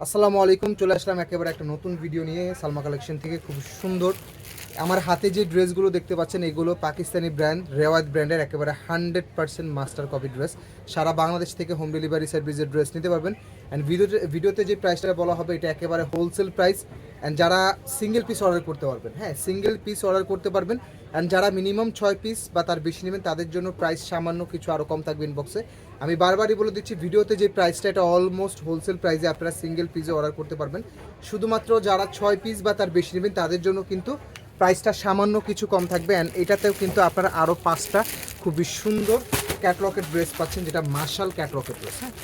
আসসালামু আলাইকুম, চলে আসলাম একেবারে একটা নতুন ভিডিও নিয়ে, সালমা কালেকশন থেকে, খুব সুন্দর। আমার হাতে যে ড্রেসগুলো দেখতে পাচ্ছেন, এগুলো পাকিস্তানি ব্র্যান্ড রেওয়াত ব্র্যান্ডের একেবারে hundred percent master copy dress সারা বাংলাদেশ থেকে হোম ডেলিভারি সার্ভিসের ড্রেস নিতে পারবেন। অ্যান্ড ভিডিওতে ভিডিওতে যে প্রাইসটা বলা হবে, এটা একেবারে হোলসেল প্রাইস অ্যান্ড যারা সিঙ্গেল পিস অর্ডার করতে পারবেন হ্যাঁ সিঙ্গেল পিস অর্ডার করতে পারবেন। অ্যান্ড যারা মিনিমাম ছয় পিস বা তার বেশি নেবেন, তাদের জন্য প্রাইস সামান্য কিছু আরও কম থাকবে ইনবক্সে আমি বারবারই বলে দিচ্ছি ভিডিওতে যে প্রাইসটা এটা অলমোস্ট হোলসেল প্রাইসে আপনারা সিঙ্গেল পিসে অর্ডার করতে পারবেন। শুধুমাত্র যারা ছয় পিস বা তার বেশি নেবেন, তাদের জন্য কিন্তু প্রাইসটা সামান্য কিছু কম থাকবে। অ্যান্ড এটাতেও কিন্তু আপনারা আরও পাঁচটা খুবই সুন্দর ক্যাটলকের ড্রেস পাচ্ছেন, যেটা মার্শাল ক্যাটলকের ড্রেস হ্যাঁ।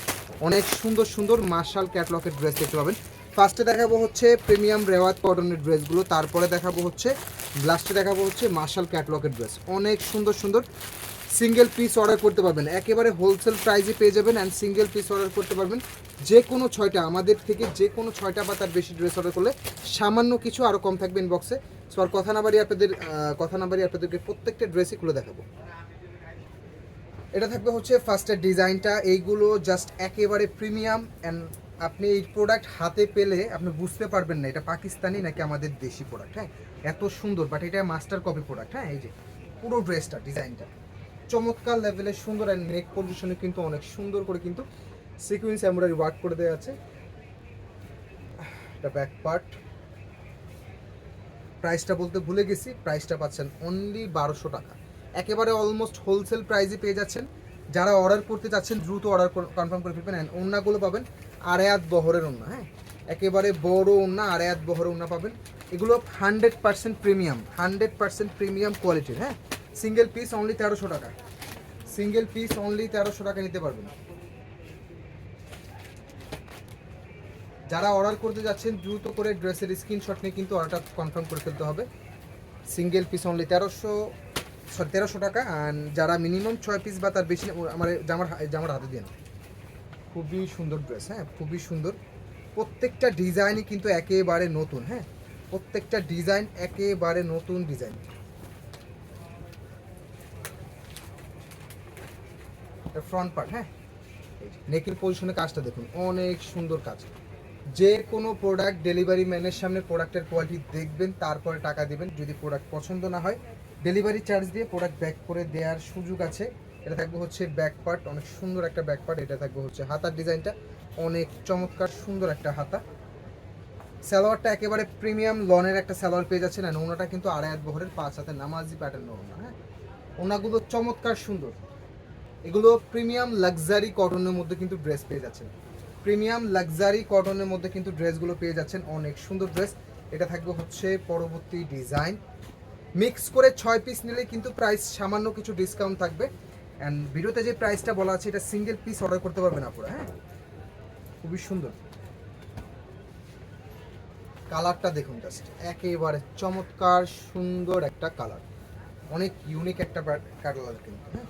অনেক সুন্দর সুন্দর মার্শাল ক্যাটলকের ড্রেস দেখতে পাবেন। ফার্স্টে দেখাবো হচ্ছে প্রিমিয়াম রেওয়াজ কটনের ড্রেসগুলো তারপরে দেখাবো হচ্ছে লাস্টে দেখাবো হচ্ছে মার্শাল ক্যাটলকের ড্রেস অনেক সুন্দর সুন্দর সিঙ্গেল পিস অর্ডার করতে পারবেন। একেবারে হোলসেল প্রাইসে পেয়ে যাবেন অ্যান্ড সিঙ্গেল পিস অর্ডার করতে পারবেন যে কোনো ছয়টা, আমাদের থেকে যে কোনো ছয়টা বা তার বেশি ড্রেস অর্ডার করলে সামান্য কিছু আরও কম থাকবে ইনবক্সে সো আর কথা না বাড়িয়ে আপনাদের কথা না বাড়িয়ে আপনাদেরকে প্রত্যেকটা ড্রেসই খুলে দেখাবো। এটা থাকবে হচ্ছে ফার্স্টের ডিজাইনটা এইগুলো জাস্ট একেবারে প্রিমিয়াম অ্যান্ড আপনি এই প্রোডাক্ট হাতে পেলে আপনি বুঝতে পারবেন না এটা পাকিস্তানি নাকি আমাদের দেশি প্রোডাক্ট হ্যাঁ? এত সুন্দর বাট এটা মাস্টার কপি প্রোডাক্ট হ্যাঁ? এই যে, পুরো ড্রেসটা ডিজাইনটা চমৎকার লেভেলের সুন্দর অ্যান্ড নেক পজিশনে কিন্তু অনেক সুন্দর করে কিন্তু সিকুয়েন্স এমব্রয়ডারি ওয়ার্ক করে দেওয়া আছে। এটা ব্যাক পার্ট প্রাইসটা বলতে ভুলে গেছি প্রাইসটা পাচ্ছেন অনলি বারোশো টাকা। একেবারে অলমোস্ট হোলসেল প্রাইসে পেয়ে যাচ্ছেন। যারা অর্ডার করতে চাচ্ছেন, দ্রুত অর্ডার কনফার্ম করে ফেলবেন অ্যান্ড ওন্নাগুলো পাবেন। আড়ায়াত বহরের ওন্না হ্যাঁ? একেবারে বড় ওন্না আড়ায়াত বহরের ওন্না পাবেন। এগুলো hundred percent premium hundred percent premium কোয়ালিটির হ্যাঁ? সিঙ্গেল পিস অনলি তেরোশো টাকা। সিঙ্গেল পিস অনলি তেরোশো টাকা নিতে পারবেন। যারা অর্ডার করতে যাচ্ছেন, দ্রুত করে ড্রেসের স্ক্রিনশট নিয়ে কিন্তু অর্ডারটা কনফার্ম করে ফেলতে হবে। সিঙ্গেল পিস অনলি তেরোশো তেরোশো টাকা অ্যান্ড যারা মিনিমাম ছয় পিস বা তার বেশি আমার, জামার জামার হাতে দিয়ে খুবই সুন্দর ড্রেস হ্যাঁ খুবই সুন্দর। প্রত্যেকটা ডিজাইনই কিন্তু একেবারে নতুন হ্যাঁ প্রত্যেকটা ডিজাইন একেবারে নতুন ডিজাইন। ফ্রন্ট পার্ট হ্যাঁ নেকের পজিশনে কাজটা দেখুন, অনেক সুন্দর কাজ। যে কোনো প্রোডাক্ট ডেলিভারি ম্যানের সামনে প্রোডাক্টের কোয়ালিটি দেখবেন, তারপরে টাকা দেবেন। যদি প্রোডাক্ট পছন্দ না হয় ডেলিভারি চার্জ দিয়ে প্রোডাক্ট ব্যাক করে দেওয়ার সুযোগ আছে। এটা থাকবে হচ্ছে ব্যাক পার্ট অনেক সুন্দর একটা ব্যাক পার্ট এটা থাকবে হচ্ছে হাতার ডিজাইনটা। অনেক চমৎকার, সুন্দর একটা হাতা। সালোয়ারটা একেবারে প্রিমিয়াম লনের একটা সালোয়ার পেয়ে যাচ্ছেন আর ওনাটা কিন্তু আড়াই হাত বহরের পাঁচ হাতে নামাজি প্যাটার্ন ওনা হ্যাঁ? ওনাগুলো চমৎকার, সুন্দর। এগুলো প্রিমিয়াম লাক্সারি কটনের মধ্যে কিন্তু ড্রেস পেয়ে যাচ্ছেন। প্রিমিয়াম লাক্সারি কটনের মধ্যে কিন্তু ড্রেসগুলো পেয়ে যাচ্ছেন, অনেক সুন্দর ড্রেস এটা থাকবে হচ্ছে পরবর্তী ডিজাইন মিক্স করে ছয় পিস নিলে কিন্তু প্রাইস সামান্য কিছু ডিসকাউন্ট থাকবে। অ্যান্ড ভিডিওতে যে প্রাইসটা বলা আছে, এটা সিঙ্গেল পিস অর্ডার করতে পারবেন আপনারা হ্যাঁ? খুবই সুন্দর। কালারটা দেখুন জাস্ট একেবারে চমৎকার, সুন্দর একটা কালার অনেক ইউনিক একটা কালার কিন্তু হ্যাঁ?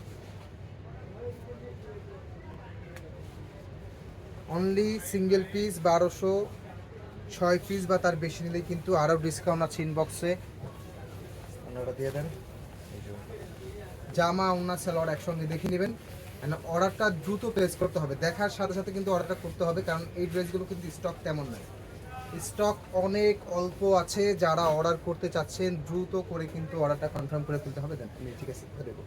অনলি সিঙ্গেল পিস বারোশো ছয় পিস বা তার বেশি নিলে কিন্তু আরও ডিসকাউন্ট আছে ইনবক্সে ওনারা দিয়ে দেন। জামা ওনা সেলোয়ার একসঙ্গে দেখে নেবেন। অর্ডারটা দ্রুত প্লেস করতে হবে। দেখার সাথে সাথে কিন্তু অর্ডারটা করতে হবে, কারণ এই ড্রেসগুলো কিন্তু স্টক তেমন নয়। স্টক অনেক অল্প আছে, যারা অর্ডার করতে চাচ্ছেন, দ্রুত করে কিন্তু অর্ডারটা কনফার্ম করে তুলতে হবে। দেন ঠিক আছে দেবো।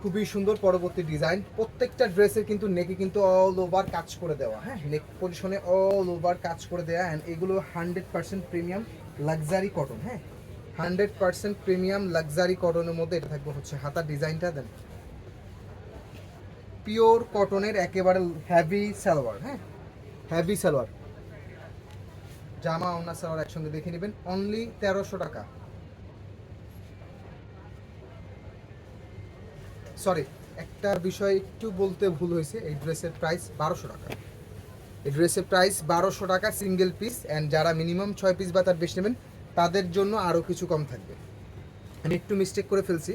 খুবই সুন্দর পরবর্তী ডিজাইন প্রত্যেকটা ড্রেসের কিন্তু নেকে কিন্তু অল ওভার কাজ করে দেওয়া। হ্যাঁ নেক পজিশনে অল ওভার কাজ করে দেওয়া অ্যান্ড এগুলো hundred percent premium luxury cotton হ্যাঁ হান্ড্রেড পার্সেন্ট প্রিমিয়াম লাক্সারি কটনের মধ্যে এটা থাকবে হচ্ছে হাতার ডিজাইনটা দেন। পিওর কটনের একেবারে হ্যাভি সালোয়ার হ্যাঁ? হ্যাভি সালোয়ার। জামা ওনা সালোয়ার একসঙ্গে দেখে নেবেন অনলি তেরোশো টাকা। সরি একটা বিষয় একটু বলতে ভুল হয়েছে, এই ড্রেসের প্রাইস বারোশো টাকা। এই ড্রেসের প্রাইস বারোশো টাকা সিঙ্গেল পিস অ্যান্ড যারা মিনিমাম ছয় পিস বা তার বেশি নেবেন তাদের জন্য আরও কিছু কম থাকবে। আমি একটু মিস্টেক করে ফেলছি।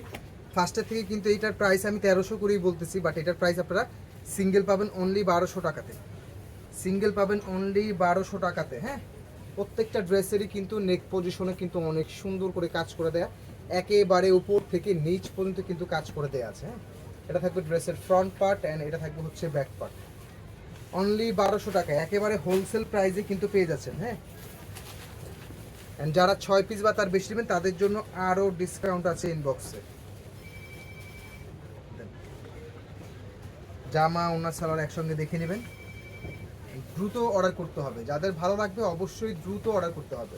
ফার্স্টের থেকে কিন্তু এইটার প্রাইস আমি তেরোশো করেই বলতেছি বাট এটার প্রাইস আপনারা সিঙ্গেল পাবেন অনলি বারোশো টাকাতে। সিঙ্গেল পাবেন অনলি বারোশো টাকাতে হ্যাঁ? প্রত্যেকটা ড্রেসেরই কিন্তু নেক পজিশনে কিন্তু অনেক সুন্দর করে কাজ করে দেয়া। একেবারে উপর থেকে নিচ পর্যন্ত কিন্তু কাজ করে দেয়া আছে হ্যাঁ? এটা থাকবে ড্রেসের ফ্রন্ট পার্ট অ্যান্ড এটা থাকবে হচ্ছে ব্যাক পার্ট অনলি বারোশো টাকা একেবারে হোলসেল প্রাইসে কিন্তু পেয়ে যাচ্ছেন হ্যাঁ? And যারা ছয় পিস বা তার বেশি নেবেন, তাদের জন্য আরও ডিসকাউন্ট আছে ইনবক্সে জামা ওনার সালোয়ার একসঙ্গে দেখে নেবেন। দ্রুত অর্ডার করতে হবে। যাদের ভালো লাগবে, অবশ্যই দ্রুত অর্ডার করতে হবে?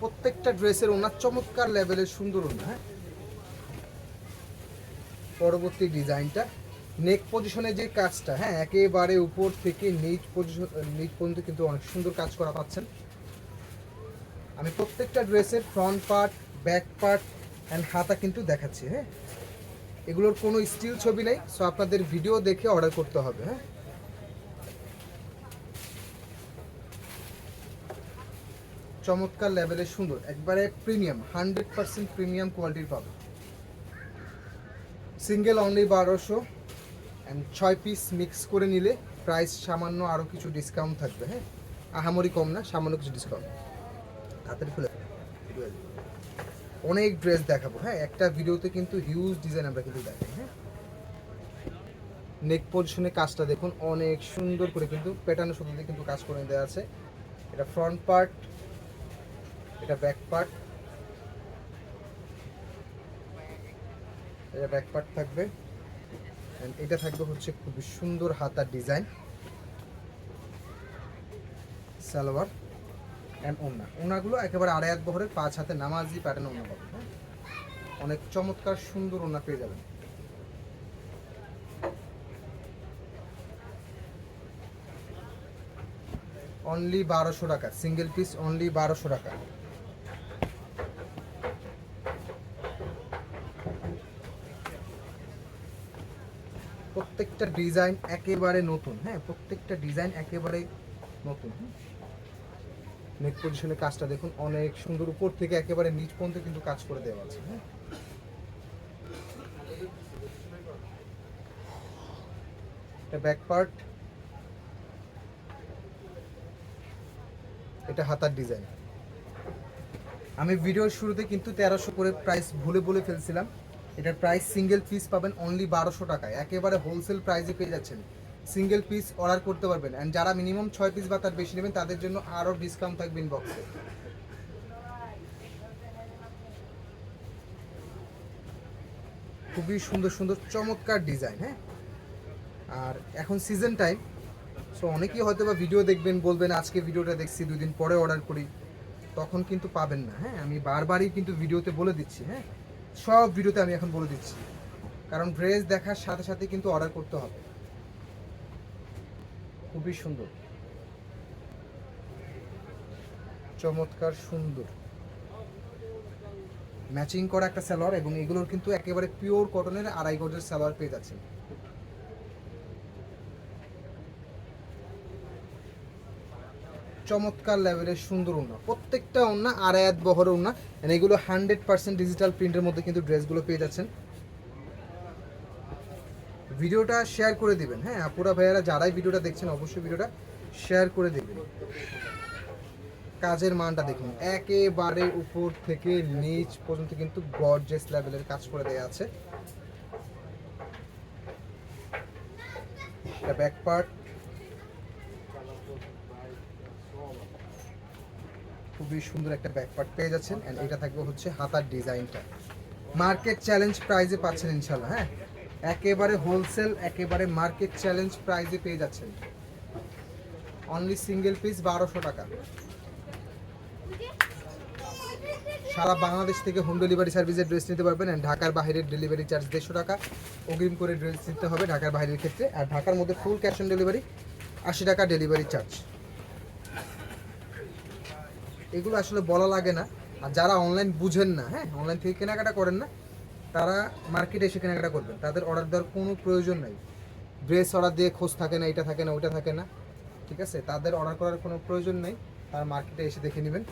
প্রত্যেকটা ড্রেসের ওনার চমৎকার লেভেলের সুন্দর ওনা হ্যাঁ? পরবর্তী ডিজাইনটা। নেক পজিশনে যে কাজটা হ্যাঁ একেবারে উপর থেকে নিচ পজিশন নিচ পর্যন্ত কিন্তু অনেক সুন্দর কাজ করা পাচ্ছেন। আমি প্রত্যেকটা ড্রেসের front part back part and হাতা কিন্তু দেখাচ্ছি হ্যাঁ। এগুলোর কোনো স্টিল ছবি নেই সো আপনাদের ভিডিও দেখে অর্ডার করতে হবে হ্যাঁ। চমৎকার লেভেলের সুন্দর, একবারে প্রিমিয়াম হান্ড্রেড পার্সেন্ট প্রিমিয়াম কোয়ালিটির পাবে সিঙ্গেল অনলি বারোশো। ছয় পিস মিক্স করে নিলে প্রাইস সামান্য আরও কিছু ডিসকাউন্ট থাকবে হ্যাঁ? আহামরি কম না, সামান্য কিছু ডিসকাউন্ট তাড়াতাড়ি খুলে অনেক ড্রেস দেখাবো হ্যাঁ? একটা ভিডিওতে কিন্তু হিউজ ডিজাইন আমরা কিন্তু দেখাই হ্যাঁ? নেক পজিশনে কাজটা দেখুন, অনেক সুন্দর করে কিন্তু প্যাটার্নের সাথে কিন্তু কাজ করে দেওয়া আছে। এটা ফ্রন্ট পার্ট এটা ব্যাক পার্ট এটা ব্যাক পার্ট থাকবে। এটা থাকবে হচ্ছে খুবই সুন্দর হাতার ডিজাইন। সালোয়ার অ্যান্ড ওনা ওনাগুলো একেবারে আড়াই এক বহরের, পাঁচ হাতে নামাজি প্যাটার্ন ওনা পাবেন? অনেক চমৎকার সুন্দর ওনা পেয়ে যাবেন। অনলি বারোশো টাকা সিঙ্গেল পিস অনলি বারোশো টাকা। প্রত্যেকটা ডিজাইন একেবারে নতুন হ্যাঁ প্রত্যেকটা ডিজাইন একেবারে নতুন নেক পজিশনে কাজটা দেখুন, অনেক সুন্দর উপর থেকে একেবারে নিচ পর্যন্ত কিন্তু কাজ করে দেওয়া আছে হ্যাঁ। এটা ব্যাক পার্ট এটা হাতার ডিজাইন আমি ভিডিওর শুরুতে কিন্তু তেরোশো করে প্রাইস ভুলে বলে ফেলছিলাম। এটার প্রাইস সিঙ্গেল পিস পাবেন অনলি বারোশো টাকায়। একেবারে হোলসেল প্রাইসে পেয়ে যাচ্ছেন। সিঙ্গেল পিস অর্ডার করতে পারবেন। অ্যান্ড যারা মিনিমাম ছয় পিস বা তার বেশি নেবেন, তাদের জন্য আরও ডিসকাউন্ট থাকবে ইনবক্সে খুবই সুন্দর সুন্দর, চমৎকার ডিজাইন হ্যাঁ? আর এখন সিজন টাইম সো অনেকেই হয়তো বা ভিডিও দেখবেন, বলবেন, আজকে ভিডিওটা দেখছি, দুদিন পরে অর্ডার করি। তখন কিন্তু পাবেন না হ্যাঁ? আমি বারবারই কিন্তু ভিডিওতে বলে দিচ্ছি হ্যাঁ? সব ভিডিওতে আমি এখন বলে দিচ্ছি। কারণ ড্রেস দেখার সাথে সাথে কিন্তু অর্ডার করতে হবে। খুবই সুন্দর। চমৎকার সুন্দর। ম্যাচিং করা একটা স্যালোয়ার এবং এগুলোর কিন্তু একেবারে পিওর কটনের আড়াই গজের স্যালোয়ার পেয়ে যাচ্ছেন। চমৎকার লেভেলের সুন্দর ওড়না। প্রত্যেকটা ওড়না আড়ায়াত বহর ওড়না। And এগুলো হান্ড্রেড পার্সেন্ট ডিজিটাল প্রিন্টের মধ্যে কিন্তু ড্রেসগুলো পেয়ে যাচ্ছেন। ভিডিওটা শেয়ার করে দিবেন। হ্যাঁ আপুরা, ভাইয়ারা যারাই ভিডিওটা দেখছেন, অবশ্যই ভিডিওটা শেয়ার করে দিবেন। কাজের মানটা দেখুন। একেবারে উপর থেকে নিচ পর্যন্ত কিন্তু গর্জেস লেভেলের কাজ করে দেওয়া আছে। এটা ব্যাক পার্ট খুবই সুন্দর একটা ব্যাক পার্ট পেয়ে যাচ্ছেন এন্ড এটা থাকবে হচ্ছে হাতার ডিজাইনটা। মার্কেট চ্যালেঞ্জ প্রাইজে পাচ্ছেন ইনশাল্লাহ হ্যাঁ? একেবারে হোলসেল একেবারে মার্কেট চ্যালেঞ্জ প্রাইজে পেয়ে যাচ্ছেন। অনলি সিঙ্গেল পিস বারোশো টাকা। সারা বাংলাদেশ থেকে হোম ডেলিভারি সার্ভিসের ড্রেস নিতে পারবেন and ঢাকার বাইরের ডেলিভারি চার্জ দেড়শো টাকা। অগ্রিম করে ড্রেস নিতে হবে ঢাকার বাইরের ক্ষেত্রে। আর ঢাকার মধ্যে ফুল ক্যাশ অন ডেলিভারি আশি টাকা ডেলিভারি চার্জ এগুলো আসলে বলা লাগে না। আর যারা অনলাইন বুঝেন না হ্যাঁ অনলাইন থেকে কেনাকাটা করেন না, তারা মার্কেটে এসে কেনাকাটা করবেন। তাদের অর্ডার দেওয়ার কোনো প্রয়োজন নাই। ড্রেস অর্ডার দিয়ে খোঁজ থাকে না, এটা থাকে না, ওইটা থাকে না, ঠিক আছে? তাদের অর্ডার করার কোনো প্রয়োজন নেই, তারা মার্কেটে এসে দেখে নেবেন।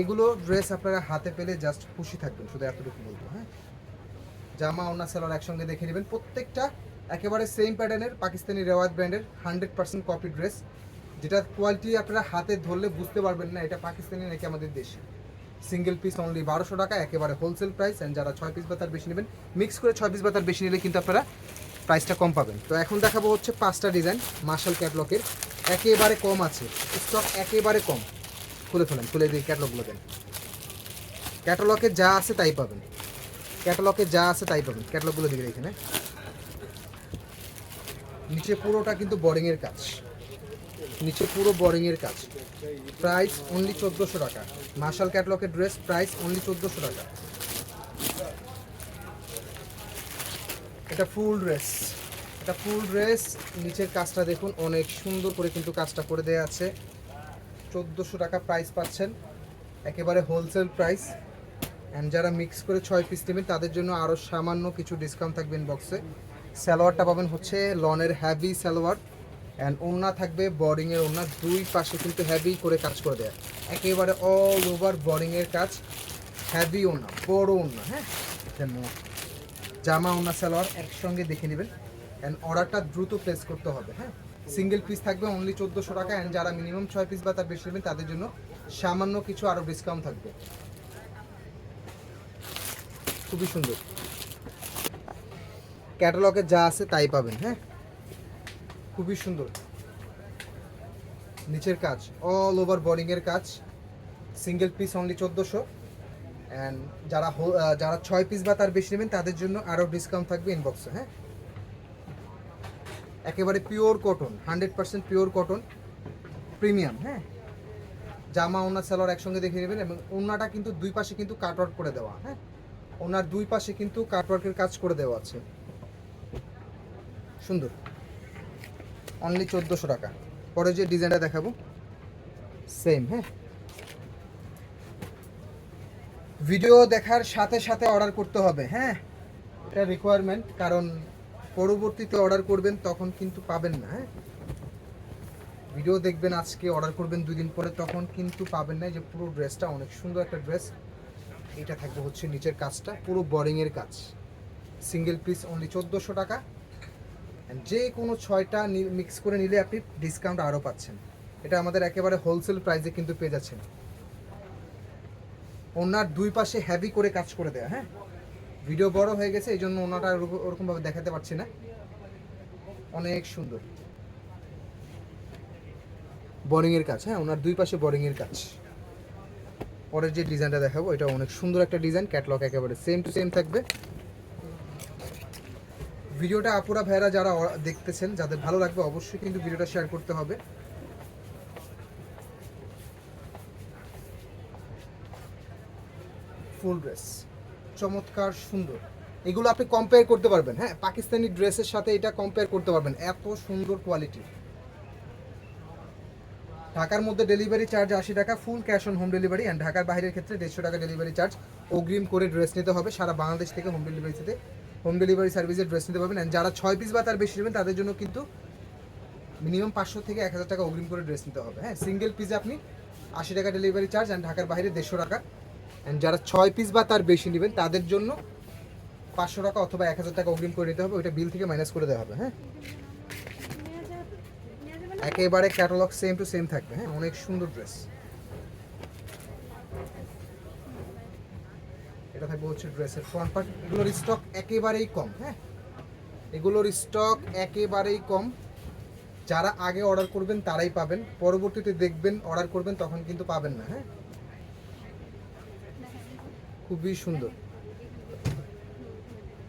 এগুলো ড্রেস আপনারা হাতে পেলে জাস্ট খুশি থাকবেন, শুধু এতটুকু বলব হ্যাঁ? জামা ওনা সেলার একসঙ্গে দেখে নেবেন, প্রত্যেকটা একেবারে সেম প্যাটার্নের পাকিস্তানি রেওয়াজ ব্র্যান্ডের হান্ড্রেড পার্সেন্ট কপি ড্রেস যেটা কোয়ালিটি আপনারা হাতে ধরলে বুঝতে পারবেন না, এটা পাকিস্তানি নাকি আমাদের দেশি। সিঙ্গেল পিস অনলি বারোশো টাকা, একেবারে হোলসেল প্রাইস অ্যান্ড যারা ছয় পিস বা তার বেশি নেবেন মিক্স করে ছয় পিস বা তার বেশি নিলে কিন্তু আপনারা প্রাইসটা কম পাবেন। তো এখন দেখাবো হচ্ছে পাঁচটা ডিজাইন মার্শাল ক্যাটলকের একেবারে কম আছে স্টক একেবারে কম। খুলে ফেলেন, খুলে দিয়ে ক্যাটলগুলো দেন। ক্যাটালগে যা আছে তাই পাবেন। ক্যাটালগে যা আছে তাই পাবেন। ক্যাটালগুলো দিকে এখানে নিচে পুরোটা কিন্তু বোরিংয়ের কাজ। নিচে পুরো বোরিংয়ের কাজ। প্রাইস অনলি চোদ্দোশো টাকা। মার্শাল ক্যাটলগের ড্রেস প্রাইস অনলি চোদ্দোশো টাকা। এটা ফুল ড্রেস এটা ফুল ড্রেস নিচের কাজটা দেখুন, অনেক সুন্দর করে কিন্তু কাজটা করে দেওয়া আছে। চোদ্দোশো টাকা প্রাইস পাচ্ছেন। একেবারে হোলসেল প্রাইস অ্যান্ড যারা মিক্স করে ছয় পিস নেবেন, তাদের জন্য আরও সামান্য কিছু ডিসকাউন্ট থাকবে ইনবক্সে সালোয়ারটা পাবেন হচ্ছে লনের হ্যাভি সালোয়ার অ্যান্ড ওড়না থাকবে বোর্ডিংয়ের ওড়না, দুই পাশে কিন্তু হ্যাভি করে কাজ করে দেয়। একেবারে অল ওভার বোর্ডিংয়ের কাজ হ্যাভি ওড়না, বড় ওড়না হ্যাঁ? জামা ওড়না, সালোয়ার একসঙ্গে দেখে নেবেন অ্যান্ড অর্ডারটা দ্রুত প্লেস করতে হবে হ্যাঁ? সিঙ্গেল পিস থাকবে অনলি চোদ্দোশো টাকা অ্যান্ড যারা মিনিমাম ছয় পিস বা তার বেশি নেবেন, তাদের জন্য সামান্য কিছু আরও ডিসকাউন্ট থাকবে। খুবই সুন্দর। ক্যাটালগে যা আছে তাই পাবেন হ্যাঁ? খুবই সুন্দর। নিচের কাজ অল ওভার বোর্ডিংয়ের কাজ। সিঙ্গেল পিস অনলি চোদ্দোশো। অ্যান্ড যারা যারা ছয় পিস বা তার বেশি নেবেন, তাদের জন্য আরও ডিসকাউন্ট থাকবে ইনবক্সে হ্যাঁ? একেবারে pure cotton hundred percent pure cotton premium হ্যাঁ? জামা ওনার সালোয়ার একসঙ্গে দেখে নেবেন এবং ওনাটা কিন্তু দুই পাশে কিন্তু কাটওয়ার্ক করে দেওয়া হ্যাঁ? ওনার দুই পাশে কিন্তু কাটওয়ার্কের কাজ করে দেওয়া আছে। সুন্দর। অনলি চোদ্দোশো টাকা। পরে যে ডিজাইনটা দেখাবো সেম হ্যাঁ? ভিডিও দেখার সাথে সাথে অর্ডার করতে হবে হ্যাঁ? এটা রিকোয়ারমেন্ট কারণ পরবর্তীতে অর্ডার করবেন, তখন কিন্তু পাবেন না হ্যাঁ? ভিডিও দেখবেন আজকে অর্ডার করবেন দুই দিন পরে, তখন কিন্তু পাবেন না যে পুরো ড্রেসটা অনেক সুন্দর একটা ড্রেস এটা থাকবে হচ্ছে নিচের কাজটা, পুরো বোরিংয়ের কাজ। সিঙ্গেল পিস অনলি চোদ্দোশো টাকা। যে কোনো ছয়টা মিক্স করে নিলে আপনি ডিসকাউন্ট আরও পাচ্ছেন। এটা আমাদের একেবারে হোলসেল প্রাইসে কিন্তু পেয়ে যাচ্ছেন। ওনার দুই পাশে হ্যাভি করে কাজ করে দেয়া হ্যাঁ? ভিডিও বড় হয়ে গেছে এই জন্য ওনাটা ওরকম- ওরকমভাবে দেখাতে পারছি না। অনেক সুন্দর। বোরিংয়ের কাজ হ্যাঁ? ওনার দুই পাশে বোরিংয়ের কাজ। পরের যে ডিজাইনটা দেখাবো এটা অনেক সুন্দর একটা ডিজাইন ক্যাটলগ একেবারে সেম টু সেম থাকবে। ভিডিওটা আপুরা ভাইরা যারা দেখতেছেন, যাদের ভালো লাগবে অবশ্যই কিন্তু ভিডিওটা শেয়ার করতে হবে। ফুল ড্রেস চমৎকার, সুন্দর। এগুলো আপনি কম্পেয়ার করতে পারবেন হ্যাঁ? পাকিস্তানি ড্রেসের সাথে এটা কম্পেয়ার করতে পারবেন। এত সুন্দর কোয়ালিটি ঢাকার মধ্যে ডেলিভারি চার্জ আশি টাকা full cash on home delivery and ঢাকার বাইরের ক্ষেত্রে দেড়শো টাকা ডেলিভারি চার্জ অগ্রিম করে ড্রেস নিতে হবে, সারা বাংলাদেশ থেকে হোম ডেলিভারিতে হোম ডেলিভারি সার্ভিসে ড্রেস নিতে পারবেন। অ্যান্ড যারা ছয় পিস বা তার বেশি নেবেন, তাদের জন্য কিন্তু মিনিমাম পাঁচশো থেকে এক হাজার টাকা অগ্রিম করে ড্রেস নিতে হবে। হ্যাঁ সিঙ্গেল পিসে আপনি আশি টাকা ডেলিভারি চার্জ অ্যান্ড ঢাকার বাইরে দেড়শো টাকা। অ্যান্ড যারা ছয় পিস বা তার বেশি নেবেন, তাদের জন্য পাঁচশো টাকা অথবা এক হাজার টাকা অগ্রিম করে নিতে হবে। ওইটা বিল থেকে মাইনাস করে দেওয়া হবে হ্যাঁ। একেবারে ক্যাটালগ সেম টু সেম থাকবে হ্যাঁ। অনেক সুন্দর ড্রেস এটা থাকবে হচ্ছে ড্রেসের ফ্রন্ট পার্ট এগুলোর স্টক একেবারেই কম হ্যাঁ? এগুলোর স্টক একেবারেই কম। যারা আগে অর্ডার করবেন, তারাই পাবেন। পরবর্তীতে দেখবেন অর্ডার করবেন, তখন কিন্তু পাবেন না হ্যাঁ? খুবই সুন্দর।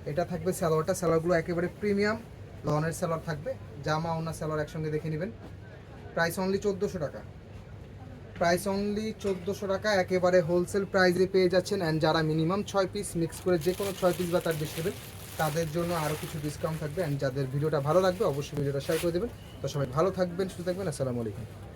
এটা থাকবে স্যালোয়ারটা স্যালোয়ারগুলো একেবারে প্রিমিয়াম লনের স্যালোয়ার থাকবে। জামা ওনা স্যালোয়ার একসঙ্গে দেখে নেবেন। প্রাইস অনলি চোদ্দোশো টাকা। প্রাইস অনলি চোদ্দোশো টাকা, একেবারে হোলসেল প্রাইসে পেয়ে যাচ্ছেন। অ্যান্ড যারা মিনিমাম ছয় পিস মিক্স করে যে কোনো ছয় পিস বা তার বেশি নেবেন, তাদের জন্য আরও কিছু ডিসকাউন্ট থাকবে। অ্যান্ড যাদের ভিডিওটা ভালো লাগবে, অবশ্যই ভিডিওটা শেয়ার করে দেবেন। তো সবাই ভালো থাকবেন, সুস্থ থাকবেন। আসসালামু আলাইকুম।